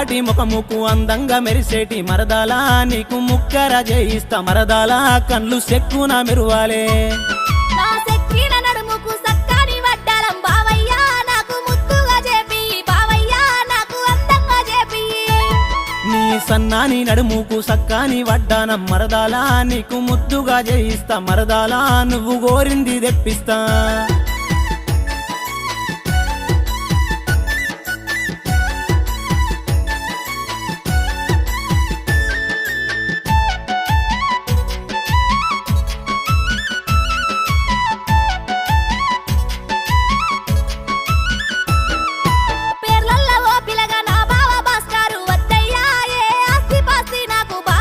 నల్లటి ముఖముకు అందంగా మెరిసేటి మరదాలా నీకు ముక్కర జయిస్తా మరదాలా కళ్ళు సెక్కున మెరువాలే. నీ సన్నాని నడుముకు సక్కాని వడ్డానం మరదాలా నీకు ముద్దుగా చేయిస్తా మరదాలా నువ్వు గోరింది తెప్పిస్తా.